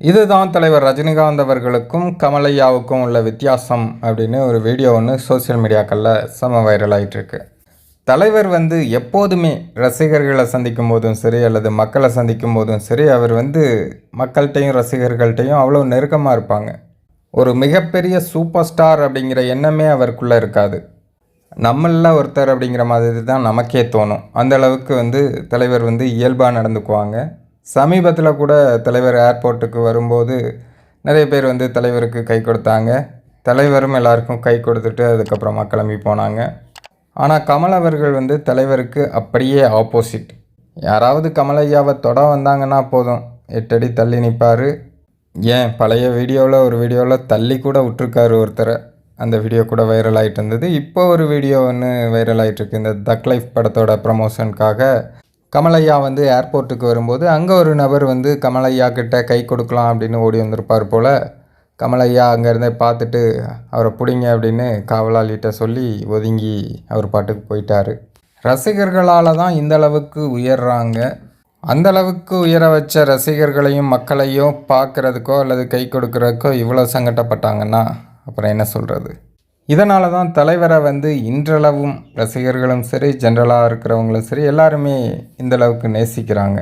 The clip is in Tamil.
இதுதான் தலைவர் ரஜினிகாந்த் அவர்களுக்கும் கமலையாவுக்கும் உள்ள வித்தியாசம் அப்படின்னு ஒரு வீடியோ ஒன்று சோஷியல் மீடியாக்களில் செம வைரல் ஆயிட்டுருக்கு. தலைவர் வந்து எப்போதுமே ரசிகர்களை சந்திக்கும் போதும் சரி அல்லது மக்களை சந்திக்கும் போதும் சரி அவர் வந்து மக்கள்கிட்டையும் ரசிகர்கள்ட்டையும் அவ்வளோ நெருக்கமாக இருப்பாங்க. ஒரு மிகப்பெரிய சூப்பர் ஸ்டார் அப்படிங்கிற எண்ணமே அவருக்குள்ளே இருக்காது. நம்மள ஒருத்தர் அப்படிங்கிற மாதிரி தான் நமக்கே தோணும். அந்த அளவுக்கு வந்து தலைவர் வந்து இயல்பாக நடந்துக்குவாங்க. சமீபத்தில் கூட தலைவர் ஏர்போர்ட்டுக்கு வரும்போது நிறைய பேர் வந்து தலைவருக்கு கை கொடுத்தாங்க. தலைவரும் எல்லாருக்கும் கை கொடுத்துட்டு அதுக்கப்புறமா கிளம்பி போனாங்க. ஆனால் கமல் அவர்கள் வந்து தலைவருக்கு அப்படியே ஆப்போசிட் யாராவது கமலையாவை தொட வந்தாங்கன்னா போதும். எட்டடி தள்ளி நிற்பார் ஏன்? பழைய வீடியோவில் ஒரு வீடியோவில் தள்ளி கூட விட்டுருக்காரு ஒருத்தரை. அந்த வீடியோ கூட வைரல் ஆகிட்டு இருந்தது. இப்போ ஒரு வீடியோ ஒன்று வைரல் ஆகிட்டு இருக்கு. இந்த தக் லைஃப் படத்தோட ப்ரமோஷனுக்காக கமலையா வந்து ஏர்போர்ட்டுக்கு வரும்போது அங்கே ஒரு நபர் வந்து கமலையா கிட்ட கை கொடுக்கலாம் அப்படின்னு ஓடி வந்திருப்பார் போல் கமலையா அங்கேருந்தே பார்த்துட்டு அவரை பிடிங்க அப்படின்னு காவலாளிகிட்ட சொல்லி ஒதுங்கி அவர் பாட்டுக்கு போயிட்டார். ரசிகர்களால் தான் இந்த அளவுக்கு உயர்றாங்க. அந்த அளவுக்கு உயர வச்ச ரசிகர்களையும் மக்களையும் பார்க்குறதுக்கோ அல்லது கை கொடுக்குறதுக்கோ இவ்வளோ சங்கடப்பட்டாங்கன்னா அப்புறம் என்ன சொல்கிறது இதனால தான் தலைவரை வந்து இன்றளவும் ரசிகர்களும் சரி ஜென்ரலாக இருக்கிறவங்களும் சரி எல்லாருமே இந்த அளவுக்கு நேசிக்கிறாங்க.